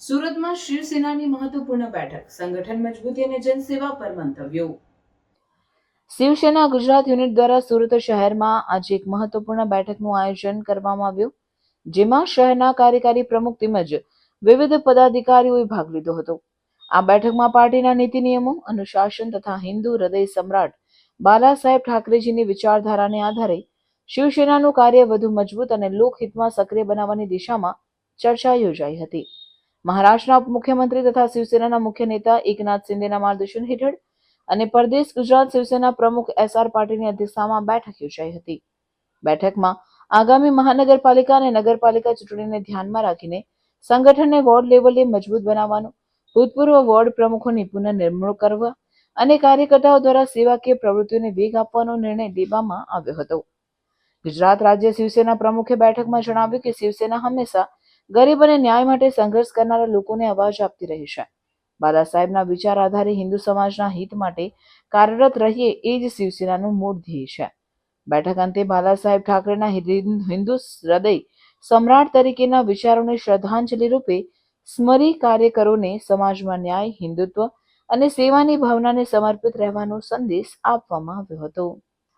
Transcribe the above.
સુરતમાં શિવસેનાની મહત્વપૂર્ણ બેઠક, સંગઠન મજબૂતી અને જનસેવા પર મંતવ્યો. શિવસેના ગુજરાત યુનિટ દ્વારા સુરત શહેરમાં આજે એક મહત્વપૂર્ણ બેઠકનું આયોજન કરવામાં આવ્યું, જેમાં શહેરના કાર્યકારી પ્રમુખ તેમજ વિવિધ પદાધિકારીઓએ ભાગ લીધો હતો. આ બેઠકમાં પાર્ટીના નીતિ નિયમો અનુશાસન તથા હિન્દુ હૃદય સમ્રાટ બાલા સાહેબ ઠાકરેજીની વિચારધારાને આધારે શિવસેનાનું કાર્ય વધુ મજબૂત અને લોકહિતમાં સક્રિય બનાવવાની દિશામાં ચર્ચા યોજાઈ હતી. મહારાષ્ટ્રના ઉપમુખ્યમંત્રી તથા શિવસેનાના મુખ્ય નેતા એકનાથ શિંદેના માર્ગદર્શન હેઠળ અને પરદેશ ગુજરાત શિવસેના પ્રમુખ એસ આર પાટીલની અધ્યક્ષતામાં બેઠક યોજાઈ હતી. બેઠકમાં આગામી મહાનગરપાલિકા અને નગરપાલિકા ચૂંટણીને ધ્યાનમાં રાખીને સંગઠનને વોર્ડ લેવલે મજબૂત બનાવવાનું, ભૂતપૂર્વ વોર્ડ પ્રમુખોની પુનઃનિર્મણૂક કરવા અને કાર્યકર્તાઓ દ્વારા સેવાકીય પ્રવૃત્તિઓને વેગ આપવાનો નિર્ણય લેવામાં આવ્યો હતો. ગુજરાત રાજ્ય શિવસેના પ્રમુખે બેઠકમાં જણાવ્યું કે શિવસેના હંમેશા ગરીબ અને ન્યાય માટે સંઘર્ષ કરનારા લોકોને અવાજ આપતી રહી છે. બાલા સાહેબના વિચાર આધારે હિન્દુ સમાજના હિત માટે કાર્યરત રહીએ એ જ શિવસેનાનું મૂળ ધ્યેય છે. બેઠક અંતે બાલા સાહેબ ઠાકરેના હિન્દુ હૃદય સમ્રાટ તરીકેના વિચારોને શ્રદ્ધાંજલિ રૂપે સ્મરી કાર્યકરોને સમાજમાં ન્યાય, હિન્દુત્વ અને સેવાની ભાવનાને સમર્પિત રહેવાનો સંદેશ આપવામાં આવ્યો હતો.